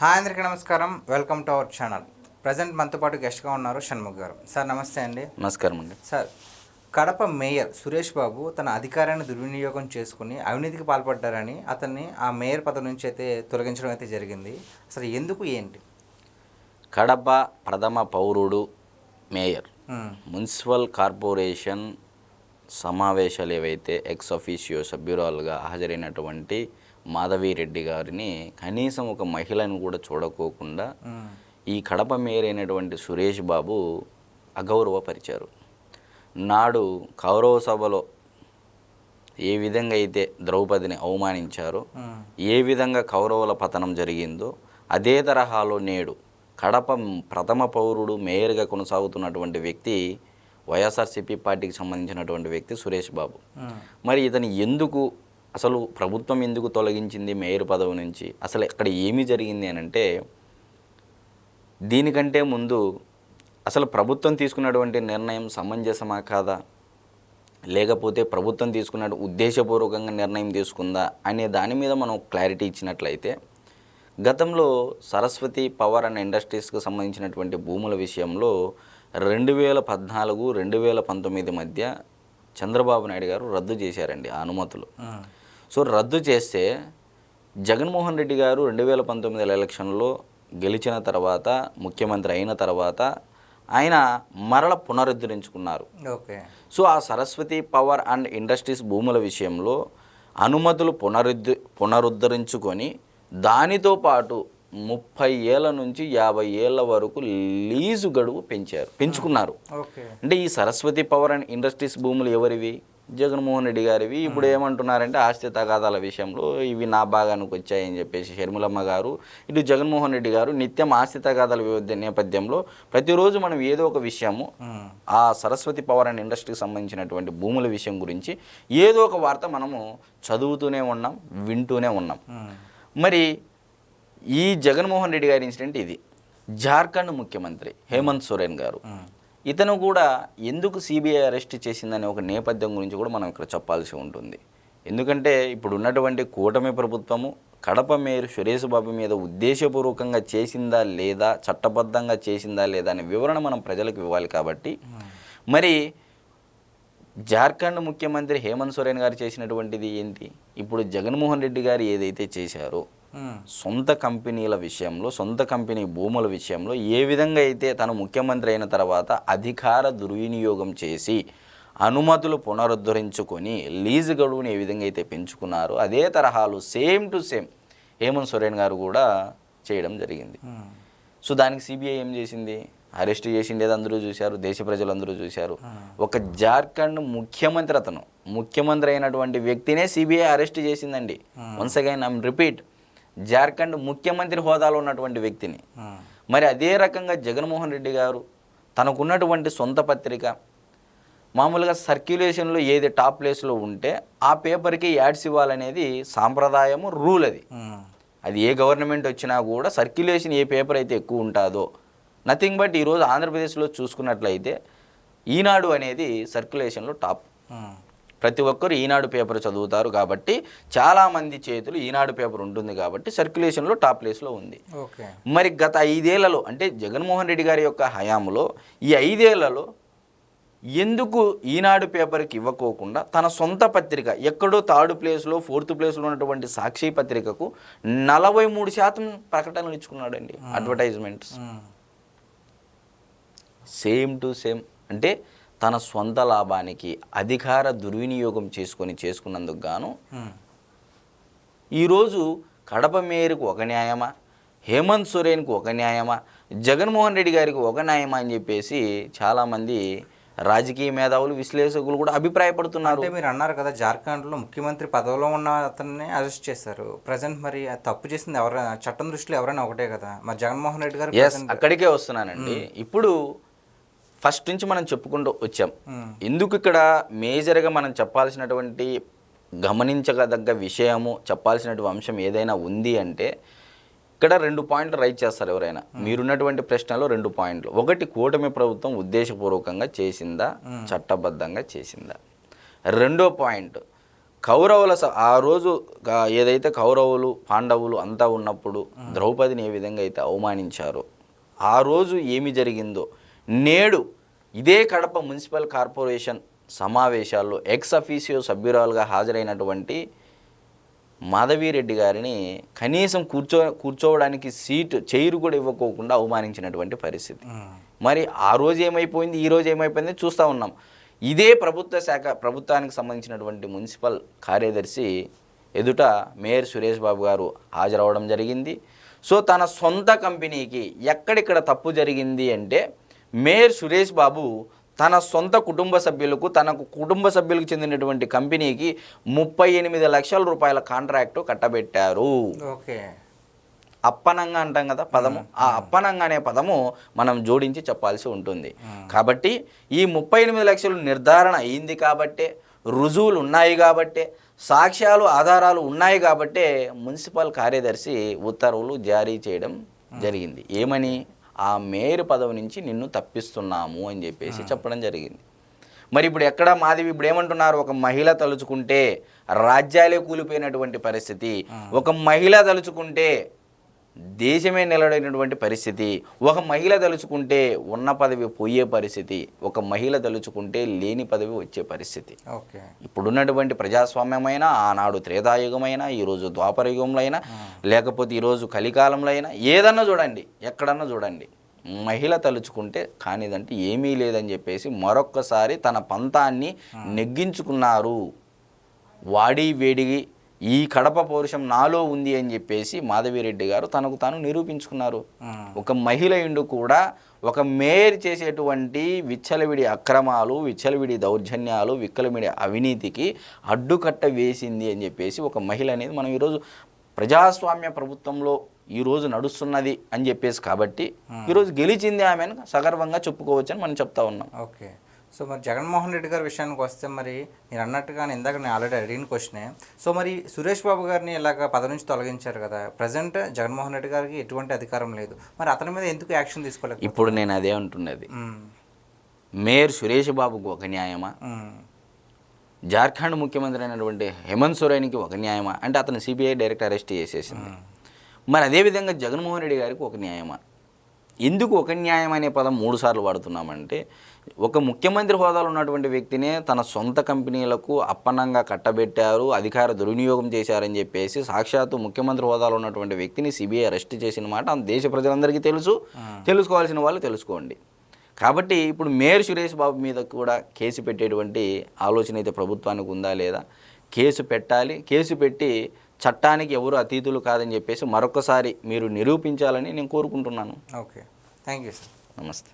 Hi అందరికీ నమస్కారం. Welcome to our channel. Present మనతో పాటు గెస్ట్గా ఉన్నారు షణ్ముఖ్ గారు. సార్ నమస్తే అండి. నమస్కారం అండి. సార్ కడప మేయర్ సురేష్ బాబు తన అధికారాన్ని దుర్వినియోగం చేసుకుని అవినీతికి పాల్పడ్డారని అతన్ని ఆ మేయర్ పదవి నుంచి అయితే తొలగించడం అయితే జరిగింది. అసలు ఎందుకు ఏంటి? కడప ప్రథమ పౌరుడు మేయర్. మున్సిపల్ కార్పొరేషన్ సమావేశాలు ఏవైతే ఎక్స్ అఫీషియో సభ్యురాలుగా హాజరైనటువంటి మాధవిరెడ్డి గారిని కనీసం ఒక మహిళను కూడా చూడకోకుండా ఈ కడప మేయర్ అయినటువంటి సురేష్ బాబు అగౌరవపరిచారు. నాడు కౌరవ సభలో ఏ విధంగా అయితే ద్రౌపదిని అవమానించారో ఏ విధంగా కౌరవుల పతనం జరిగిందో అదే తరహాలో నేడు కడప ప్రథమ పౌరుడు మేయర్గా కొనసాగుతున్నటువంటి వ్యక్తి వైఎస్ఆర్సీపీ పార్టీకి సంబంధించినటువంటి వ్యక్తి సురేష్ బాబు. మరి ఇతను ఎందుకు అసలు ప్రభుత్వం ఎందుకు తొలగించింది మేయర్ పదవి నుంచి? అసలు ఇక్కడ ఏమి జరిగింది అని అంటే దీనికంటే ముందు అసలు ప్రభుత్వం తీసుకున్నటువంటి నిర్ణయం సమంజసమా కాదా? లేకపోతే ప్రభుత్వం తీసుకున్న ఉద్దేశపూర్వకంగా నిర్ణయం తీసుకుందా? అనే దాని మీద మనం క్లారిటీ ఇచ్చినట్లయితే గతంలో సరస్వతి పవర్ అండ్ ఇండస్ట్రీస్కి సంబంధించినటువంటి భూముల విషయంలో రెండు వేల పద్నాలుగు రెండు వేల పంతొమ్మిది మధ్య చంద్రబాబు నాయుడు గారు రద్దు చేశారండి ఆ అనుమతులు. సో రద్దు చేస్తే జగన్మోహన్ రెడ్డి గారు రెండు వేల పంతొమ్మిది ఎలక్షన్లో గెలిచిన తర్వాత ముఖ్యమంత్రి అయిన తర్వాత ఆయన మరల పునరుద్ధరించుకున్నారు. ఓకే. సో ఆ సరస్వతి పవర్ అండ్ ఇండస్ట్రీస్ భూముల విషయంలో అనుమతులు పునరుద్ధ పునరుద్ధరించుకొని దానితో పాటు ముప్పై ఏళ్ళ నుంచి యాభై ఏళ్ళ వరకు లీజు గడువు పెంచారు పెంచుకున్నారు. అంటే ఈ సరస్వతి పవర్ అండ్ ఇండస్ట్రీస్ భూములు ఎవరివి? జగన్మోహన్ రెడ్డి గారివి. ఇప్పుడు ఏమంటున్నారంటే ఆస్తి తగాదాల విషయంలో ఇవి నా భాగానికి వచ్చాయని చెప్పేసి షర్మిలమ్మ గారు ఇటు జగన్మోహన్ రెడ్డి గారు నిత్యం ఆస్తి తగాదాల నేపథ్యంలో ప్రతిరోజు మనం ఏదో ఒక విషయము ఆ సరస్వతి పవర్ అండ్ ఇండస్ట్రీకి సంబంధించినటువంటి భూముల విషయం గురించి ఏదో ఒక వార్త మనము చదువుతూనే ఉన్నాం వింటూనే ఉన్నాం. మరి ఈ జగన్మోహన్ రెడ్డి గారి ఇన్సిడెంట్ ఇది. జార్ఖండ్ ముఖ్యమంత్రి హేమంత్ సోరెన్ గారు. ఇతను కూడా ఎందుకు సిబిఐ అరెస్ట్ చేసిందనే ఒక నేపథ్యం గురించి కూడా మనం ఇక్కడ చెప్పాల్సి ఉంటుంది. ఎందుకంటే ఇప్పుడు ఉన్నటువంటి కూటమి ప్రభుత్వము కడప మేయర్ సురేష్ బాబు మీద ఉద్దేశపూర్వకంగా చేసిందా లేదా చట్టబద్ధంగా చేసిందా లేదా అనే వివరణ మనం ప్రజలకు ఇవ్వాలి కాబట్టి. మరి జార్ఖండ్ ముఖ్యమంత్రి హేమంత్ సోరెన్ గారు చేసినటువంటిది ఏంటి? ఇప్పుడు జగన్మోహన్ రెడ్డి గారు ఏదైతే చేశారో సొంత కంపెనీల విషయంలో సొంత కంపెనీ భూముల విషయంలో ఏ విధంగా అయితే తను ముఖ్యమంత్రి అయిన తర్వాత అధికార దుర్వినియోగం చేసి అనుమతులు పునరుద్ధరించుకొని లీజు గడువుని ఏ విధంగా అయితే పెంచుకున్నారో అదే తరహాలు same to same Hemant Soren గారు కూడా చేయడం జరిగింది. ఉమ్, సో దానికి సిబిఐ ఏం చేసింది? అరెస్ట్ చేసిండేది అందరూ చూశారు దేశ ప్రజలందరూ చూశారు. ఒక జార్ఖండ్ ముఖ్యమంత్రి అతను ముఖ్యమంత్రి అయినటువంటి వ్యక్తినే సిబిఐ అరెస్ట్ చేసిందండి. Once again I'm repeat Jharkhand ముఖ్యమంత్రి హోదాలో ఉన్నటువంటి వ్యక్తిని. మరి అదే రకంగా జగన్మోహన్ రెడ్డి గారు తనకున్నటువంటి సొంత పత్రిక మామూలుగా సర్క్యులేషన్లో ఏది టాప్ ప్లేస్లో ఉంటే ఆ పేపర్కి యాడ్స్ ఇవ్వాలనేది సాంప్రదాయము రూల్ అది. అది ఏ గవర్నమెంట్ వచ్చినా కూడా సర్క్యులేషన్ ఏ పేపర్ అయితే ఎక్కువ ఉంటుందో నథింగ్ బట్ ఈరోజు ఆంధ్రప్రదేశ్లో చూసుకున్నట్లయితే ఈనాడు అనేది సర్క్యులేషన్లో టాప్. ప్రతి ఒక్కరు ఈనాడు పేపర్ చదువుతారు కాబట్టి చాలామంది చేతులు ఈనాడు పేపర్ ఉంటుంది కాబట్టి సర్క్యులేషన్లో టాప్ ప్లేస్లో ఉంది. మరి గత ఐదేళ్ళలో అంటే జగన్మోహన్ రెడ్డి గారి యొక్క హయాంలో ఈ ఐదేళ్ళలో ఎందుకు ఈనాడు పేపర్కి ఇవ్వకోకుండా తన సొంత పత్రిక ఎక్కడో థర్డ్ ప్లేస్లో ఫోర్త్ ప్లేస్లో ఉన్నటువంటి సాక్షి పత్రికకు నలభై మూడు శాతం ప్రకటనలు ఇచ్చుకున్నాడండి అడ్వర్టైజ్మెంట్స్. సేమ్ టు సేమ్ అంటే తన సొంత లాభానికి అధికార దుర్వినియోగం చేసుకొని చేసుకున్నందుకు గాను ఈరోజు కడప మేయర్కు ఒక న్యాయమా? హేమంత్ సోరేన్కు ఒక న్యాయమా? జగన్మోహన్ రెడ్డి గారికి ఒక న్యాయమా అని చెప్పేసి చాలామంది రాజకీయ మేధావులు విశ్లేషకులు కూడా అభిప్రాయపడుతున్నారు. అంటే మీరు అన్నారు కదా జార్ఖండ్లో ముఖ్యమంత్రి పదవిలో ఉన్న అతన్ని అరెస్ట్ చేశారు. ప్రజెంట్ మరి తప్పు చేసింది ఎవరైనా చట్టం దృష్టిలో ఎవరైనా ఒకటే కదా? మరి జగన్మోహన్ రెడ్డి గారు అక్కడికే వస్తున్నానండి. ఇప్పుడు ఫస్ట్ నుంచి మనం చెప్పుకుంటూ వచ్చాం. ఎందుకు ఇక్కడ మేజర్గా మనం చెప్పాల్సినటువంటి గమనించదగ్గ విషయము చెప్పాల్సినటువంటి అంశం ఏదైనా ఉంది అంటే ఇక్కడ రెండు పాయింట్లు రైట్ చేస్తారు ఎవరైనా. మీరున్నటువంటి ప్రశ్నలో రెండు పాయింట్లు. ఒకటి కూటమి ప్రభుత్వం ఉద్దేశపూర్వకంగా చేసిందా? చట్టబద్ధంగా చేసిందా? రెండో పాయింట్ కౌరవుల ఆ రోజు ఏదైతే కౌరవులు పాండవులు అంతా ఉన్నప్పుడు ద్రౌపదిని ఏ విధంగా అయితే అవమానించారో ఆ రోజు ఏమి జరిగిందో నేడు ఇదే కడప మున్సిపల్ కార్పొరేషన్ సమావేశాల్లో ఎక్స్ అఫీసియో సభ్యురాలుగా హాజరైనటువంటి మాధవిరెడ్డి గారిని కనీసం కూర్చో కూర్చోవడానికి సీటు చైరు కూడా ఇవ్వకోకుండా అవమానించినటువంటి పరిస్థితి. మరి ఆ రోజు ఏమైపోయింది ఈ రోజు ఏమైపోయింది చూస్తూ ఉన్నాం. ఇదే ప్రభుత్వ శాఖ ప్రభుత్వానికి సంబంధించినటువంటి మున్సిపల్ కార్యదర్శి ఎదుట మేయర్ సురేష్ బాబు గారు హాజరవడం జరిగింది. సో తన సొంత కంపెనీకి ఎక్కడిక్కడ తప్పు జరిగింది అంటే మేయర్ సురేష్ బాబు తన సొంత కుటుంబ సభ్యులకు తన కుటుంబ సభ్యులకు చెందినటువంటి కంపెనీకి ముప్పై ఎనిమిది లక్షల రూపాయల కాంట్రాక్టు కట్టబెట్టారు. ఓకే. అప్పనంగా అంటాం కదా పదము. ఆ అప్పనంగా అనే పదము మనం జోడించి చెప్పాల్సి ఉంటుంది. కాబట్టి ఈ ముప్పై ఎనిమిది లక్షలు నిర్ధారణ అయింది కాబట్టే రుజువులు ఉన్నాయి కాబట్టే సాక్ష్యాలు ఆధారాలు ఉన్నాయి కాబట్టే మున్సిపల్ కార్యదర్శి ఉత్తర్వులు జారీ చేయడం జరిగింది. ఏమని? ఆ మేయర్ పదవి నుంచి నిన్ను తప్పిస్తున్నాము అని చెప్పేసి చెప్పడం జరిగింది. మరి ఇప్పుడు ఎక్కడ మాదివి ఇప్పుడు ఏమంటున్నారు? ఒక మహిళ తలుచుకుంటే రాజ్యాలే కూలిపోయినటువంటి పరిస్థితి. ఒక మహిళ తలుచుకుంటే దేశమే నిలబడినటువంటి పరిస్థితి ఒక మహిళ తలుచుకుంటే ఉన్న పదవి పోయే పరిస్థితి ఒక మహిళ తలుచుకుంటే లేని పదవి వచ్చే పరిస్థితి. ఓకే. ఇప్పుడున్నటువంటి ప్రజాస్వామ్యమైన ఆనాడు త్రేతాయుగమైన ఈరోజు ద్వాపరయుగంలో అయినా లేకపోతే ఈరోజు కలికాలంలో అయినా ఏదన్నా చూడండి ఎక్కడన్నా చూడండి మహిళ తలుచుకుంటే కానిదంటే ఏమీ లేదని చెప్పేసి మరొక్కసారి తన పంతాన్ని నెగ్గించుకున్నారు. వాడి వేడిగి ఈ కడప పౌరుషం నాలో ఉంది అని చెప్పేసి మాధవిరెడ్డి గారు తనకు తాను నిరూపించుకున్నారు. ఒక మహిళ ఇండు కూడా ఒక మేయర్ చేసేటువంటి విచ్చలవిడి అక్రమాలు విచ్చలవిడి దౌర్జన్యాలు విక్కలవిడి అవినీతికి అడ్డుకట్ట వేసింది అని చెప్పేసి ఒక మహిళ అనేది మనం ఈరోజు ప్రజాస్వామ్య ప్రభుత్వంలో ఈరోజు నడుస్తున్నది అని చెప్పేసి కాబట్టి ఈరోజు గెలిచింది ఆమెను సగర్వంగా చెప్పుకోవచ్చని మనం చెప్తా ఉన్నాం. ఓకే. సో మరి జగన్మోహన్ రెడ్డి గారి విషయానికి వస్తే మరి మీరు అన్నట్టుగా నేను ఇందాక నేను ఆల్రెడీ అడిగిన క్వశ్చనే సో మరి సురేష్ బాబు గారిని ఇలాగ పదవి నుంచి తొలగించారు కదా ప్రజెంట్ జగన్మోహన్ రెడ్డి గారికి ఎటువంటి అధికారం లేదు. మరి అతని మీద ఎందుకు యాక్షన్ తీసుకోలేదు ఇప్పుడు నేను అదే అంటున్నది. మేయర్ సురేష్ బాబుకు ఒక న్యాయమా? జార్ఖండ్ ముఖ్యమంత్రి అయినటువంటి హేమంత్ సోరెన్కి ఒక న్యాయమా? అంటే అతను సిబిఐ డైరెక్ట్ అరెస్ట్ చేసేసింది. మరి అదేవిధంగా జగన్మోహన్ రెడ్డి గారికి ఒక న్యాయమా? ఎందుకు ఒక న్యాయం అనే పదం మూడు సార్లు వాడుతున్నామంటే ఒక ముఖ్యమంత్రి హోదాలో ఉన్నటువంటి వ్యక్తినే తన సొంత కంపెనీలకు అప్పనంగా కట్టబెట్టారు అధికార దుర్వినియోగం చేశారని చెప్పేసి సాక్షాత్తు ముఖ్యమంత్రి హోదాలో ఉన్నటువంటి వ్యక్తిని సిబిఐ అరెస్ట్ చేసిన మాట దేశ ప్రజలందరికీ తెలుసు. తెలుసుకోవాల్సిన వాళ్ళు తెలుసుకోండి. కాబట్టి ఇప్పుడు మేయర్ సురేష్ బాబు మీద కూడా కేసు పెట్టేటువంటి ఆలోచన అయితే ప్రభుత్వానికి ఉందా లేదా? కేసు పెట్టాలి. కేసు పెట్టి చట్టానికి ఎవరు అతీతులు కాదని చెప్పేసి మరొకసారి మీరు నిరూపించాలని నేను కోరుకుంటున్నాను. ఓకే థ్యాంక్ యూ సార్ నమస్తే.